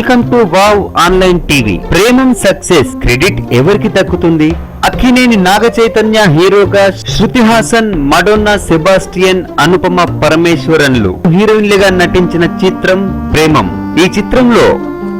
Welcome to wow online TV. Premam success credit ఎవరికి దక్కుతుంది? అక్కినేని నాగ చైతన్య హీరోగా శృతి హాసన్ మడోన్నా సెబాస్టియన్ అనుపమ పరమేశ్వరన్లు. హీరోయిన్లుగా నటించిన చిత్రం ప్రేమం. ఈ చిత్రంలో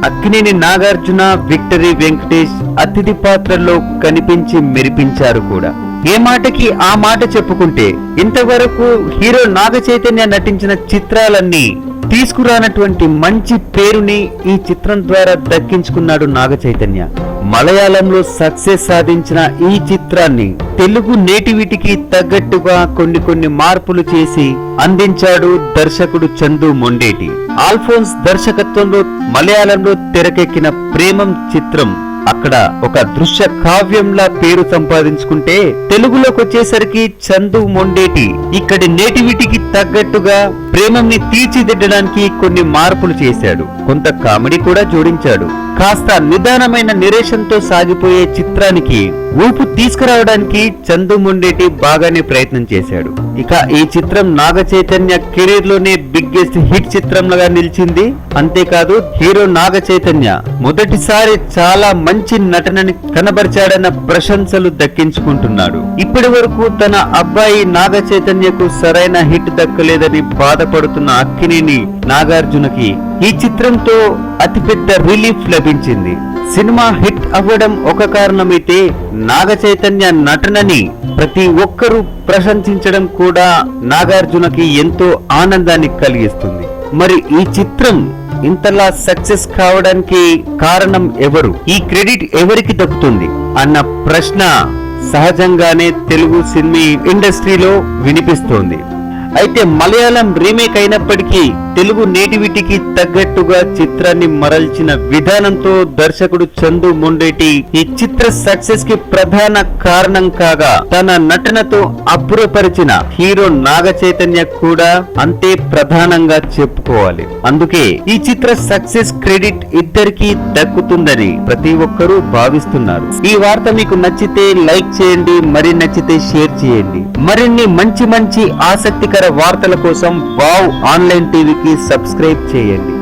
అక్కినేని నాగార్జున విక్టరీ వెంకటేష్ అతిథి పాత్రలో కనిపించి మెరిపించారు కూడా. ఏ మాటకి ఆ మాట చెప్పుకుంటే ఇంతవరకు హీరో నాగ చైతన్య నటించిన చిత్రాలన్నీ తీసుకురానటువంటి మంచి పేరుని ఈ చిత్రం ద్వారా దక్కించుకున్నాడు నాగ చైతన్య. మలయాళంలో సక్సెస్ సాధించిన ఈ చిత్రాన్ని తెలుగు నేటివిటికి తగ్గట్టుగా కొన్ని కొన్ని మార్పులు చేసి అందించాడు దర్శకుడు చందు మొండేటి. ఆల్ఫోన్స్ దర్శకత్వంలో మలయాళంలో తెరకెక్కిన ప్రేమం చిత్రం అక్కడ ఒక దృశ్య కావ్యంలా పేరు సంపాదించుకుంటే తెలుగులోకి వచ్చేసరికి చందు మొండేటి. ఇక్కడి నేటివిటీకి తగ్గట్టుగా ప్రేమంని తీర్చిదిద్దడానికి కొన్ని మార్పులు చేశాడు. కొంత కామెడీ కూడా జోడించాడు. కాస్త నిదానమైన నిరేషంతో సాగిపోయే చిత్రానికి ఊపు తీసుకురావడానికి చందు మొండేటి బాగానే ప్రయత్నం చేశాడు. ఇక ఈ చిత్రం నాగ చైతన్య కెరీర్లోనే బిగ్గెస్ట్ హిట్ చిత్రంగా నిలిచింది. అంతేకాదు హీరో నాగ చైతన్య మొదటిసారి చాలా మంచి నటనని కనబరిచాడన్న ప్రశంసలు దక్కించుకుంటున్నాడు. ఇప్పటి వరకు తన అబ్బాయి నాగ చైతన్యకు సరైన హిట్ దక్కలేదని బాధపడుతున్న అక్కినేని నాగార్జునకి ఈ చిత్రంతో అతిపెద్ద రిలీఫ్ లభించింది. సినిమా హిట్ అవ్వడం ఒక కారణమైతే నాగ చైతన్య నటనని ప్రతి ఒక్కరూ ప్రశంసించడం కూడా నాగార్జునకి ఎంతో ఆనందాన్ని కలిగిస్తుంది. మరి ఈ చిత్రం ఇంతలా సక్సెస్ కావడానికి కారణం ఎవరు? ఈ క్రెడిట్ ఎవరికి దక్కుతుంది? అన్న ప్రశ్న సహజంగానే తెలుగు సినిమా ఇండస్ట్రీలో వినిపిస్తోంది. అయితే మలయాళం రీమేక్ అయినప్పటికీ తెలుగు నేటివిటీకి తగ్గట్టుగా చిత్రాన్ని మరల్చిన విధానంతో దర్శకుడు చందు మొండేటి ఈ చిత్ర సక్సెస్కి ప్రధాన కారణం కాగా తన నటనతో అబ్బురపరిచిన హీరో నాగ చైతన్య కూడా అంతే ప్రధానంగా చెప్పుకోవాలి. అందుకే ఈ చిత్ర సక్సెస్ క్రెడిట్ ఇద్దరికి దక్కుతుందని ప్రతి ఒక్కరూ భావిస్తున్నారు. ఈ వార్త మీకు నచ్చితే లైక్ చేయండి మరి నచ్చితే షేర్ చేయండి. మరిన్ని మంచి మంచి ఆసక్తికర వార్తల కోసం వావ్ ఆన్లైన్ టీవీ టీవీకి సబ్స్క్రైబ్ చేయండి.